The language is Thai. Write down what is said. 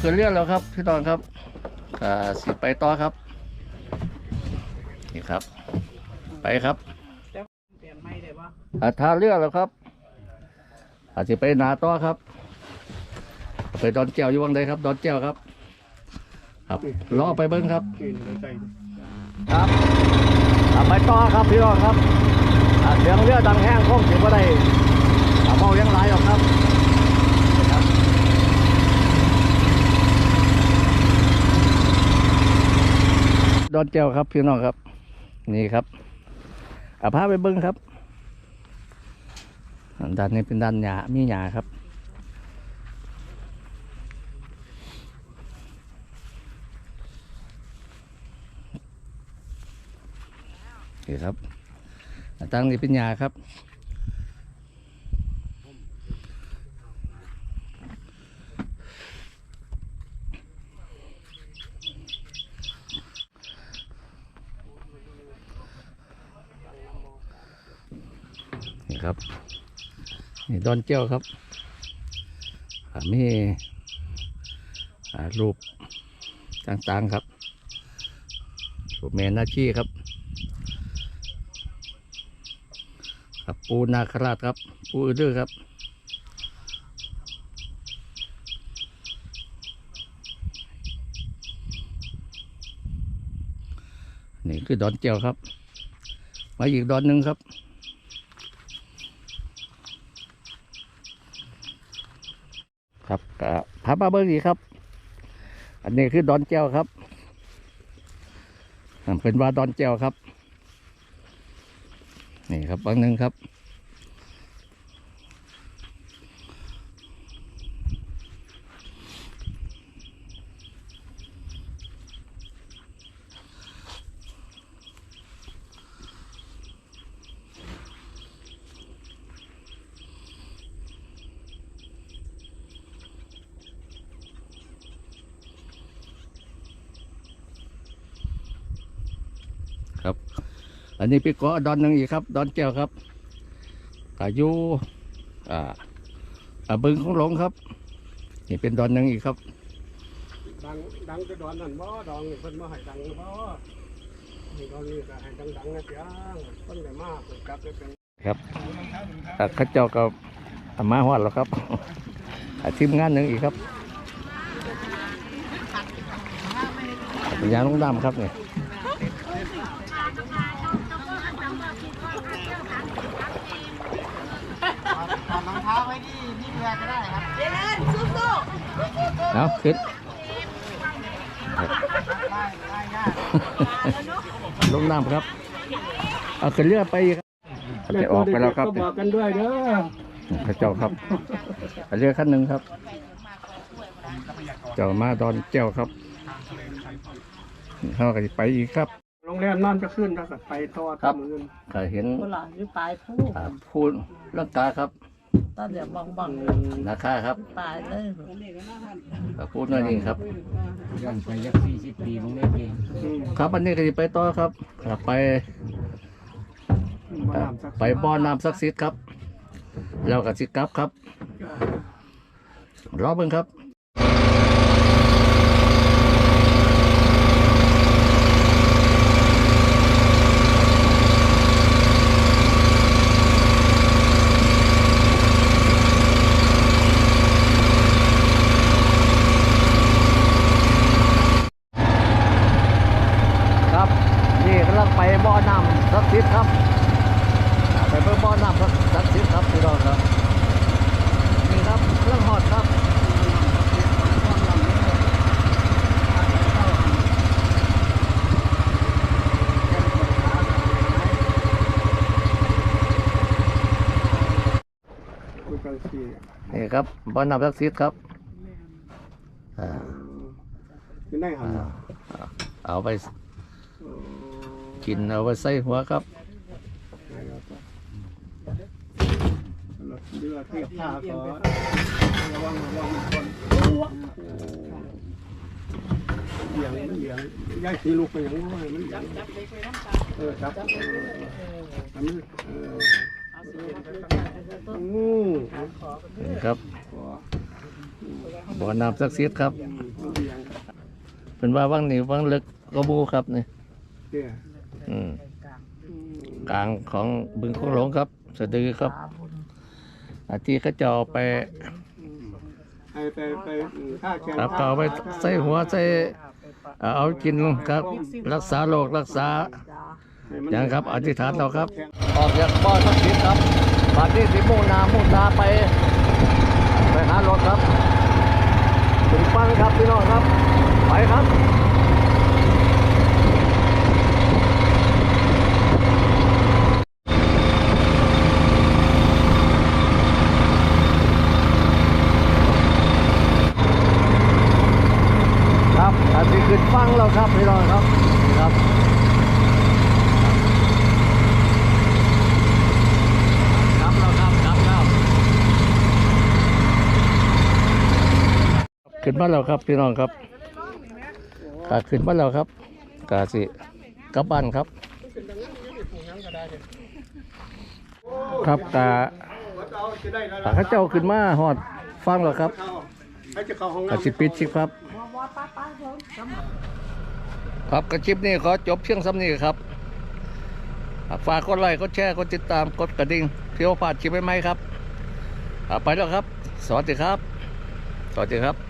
ขึ้นเรือแล้วครับพี่นองครับอ่าสิไปต่อครับนี่ครับ ไปครับเปลี่ยนไม่ได้ปะอ่าทาเรือแล้วครับ อาจจะไปนาต่อครับ ไปดอนแก้วอยู่วังใดครับ ดอนแก้วครับ ครับรอไปเบิ้งครับ ครับอ่าไปต่อครับพี่น้องครับอ่าเสียงเรือดังแห้งคงถือว่าได้อ่าเมายังหลายหรอกครับ อนแก้วครับพี่น้องครับ นี่ครับอาพาไปเบิ้งครับด้านนี้เป็นด้านหญ้ามีหญ้าครับนี่ครับตั้งนี้เป็นหญ้าครับ ครับนี่ดอนเจ้าครับมีอ่ารูปต่างๆครับรูปแมนนาชีครับครับปูนาคราชครับ ปูอื้อครับนี่คือดอนเจียวครับ มาอีกดอนหนึ่งครับ ครับก็พามาเบอร์ดีครับ อันนี้คือดอนเจียวครับเป็นว่าดอนเจียวครับ นี่ครับบางหนึ่งครับ ครับ อันนี้พี่เกาะดอนหนึ่งอีกครับ ดอนแก้วครับอายุอ่าอ่าบึงของหลงครับ นี่เป็นดอนหนึ่งอีกครับ ดังดังจะดอนนั่นบ่ดองนี่เพิ่นมาให้ดังบ่นี่ดองนี่ก็ให้ดังๆนะเสียงเพิ่นได้มากเพิ่นกลับไปเป็นครับอ่าเข้าเจ้าก็มาหอดแล้วครับอ่าทีมงานหนึ่งอีกครับเป็นยางลงดำครับนี่ถ ดรองเท้าไว้ที่ที่เรือก็ได้ครับเจริญสู้เอาขึ้นได้ได้ยากลงน้ำครับ เอาขึ้นเรือไปอีกครับจะออกไปแล้วครับก็บอกกันด้วยเด้อพระเจ้าครับเรือขั้นหนึ่งครับ เจ้ามาดอนเจ้าครับเขาก็จะไปอีกครับโรงแรมนั่นจะขึ้นถ้าเกิดไปต่อครับทำอื่นก็เห็นๆคนหลานอยู่ปลายผู้อ่าพูดลังกาครับ ตาเดี๋ยวบังบังนาคาครับตายเลยก็พูดนั่นเองครับย้อนไปยักสี่สิบปีมึงได้เองอืมครับอันนี้ก็จะไปต่อครับอ่าไปบ่อ่าน้ำสักไปบ่อน้ำศักดิ์สิทธิ์ครับ แล้วก็สิกลับครับรอเบิ่งครับครับ นี่กำลังไปบ่อน้ำศักดิ์สิทธิ์ครับอ่าไปเบิ่งบ่อน้ำศักดิ์สิทธิ์ครับพี่น้องครับ นี่ครับเครื่องหอดครับ คุยกันสินี่ครับบ่อน้ำศักดิ์สิทธิ์ครับอ่าอยู่ในหันอ่าเอาไปกินเอาไปใส่หัวครับเรือเทียบท่าก็ระวังระวังคนเหลียงมันเหลียงย้ายสีลูกไปอย่างนู้นมันเหลียงเออครับทำนี่เอองูนี่ ครับขอบ่อน้ำศักดิ์สิทธิ์ครับมันเบียงเป็นว่าวังนี่วังลึกก็บูครับนี่เด้ออืมอืมกลางของบึงโขงหลงครับสะดือครับอาที่เขาจะเอาไปให้ไปไปอืมค่าแขนครับก็เอาไปใส่หัวใส่เอาเอากินครับ รักษาโรครักษาให้มันอ ย่างครับอธิษฐานเราครับออกจากบ่อทักษิณครับบาดนี้สิมุ่งหนามุ่งตาไปไปหารถครับถึงฟังครับพี่น้องครับ ไปครับครับอันนี้ขึ้นฟังแล้วครับพี่น้องครับนี่ครับ ครับแล้วครับครับแล้ว ขึ้นมาแล้วครับพี่น้องครับกาขึ้นมาแล้วครับกาสิกลับบ้านครับ ครับกาวัดเอาจะได้แล้วกาข้าเจ้าขึ้นมาหอดฟังแล้วครับกาสิปิดชิปครับ ครับกระชิปนี้ขอจบเพียงซ้ำนี้ครับฝากกดไลค์กดแชร์กดติดตามกดกระดิ่งเพื่อว่าพลาดคลิปใหมครับ ไปแล้วครับ สวัสดีครับ สวัสดีครับ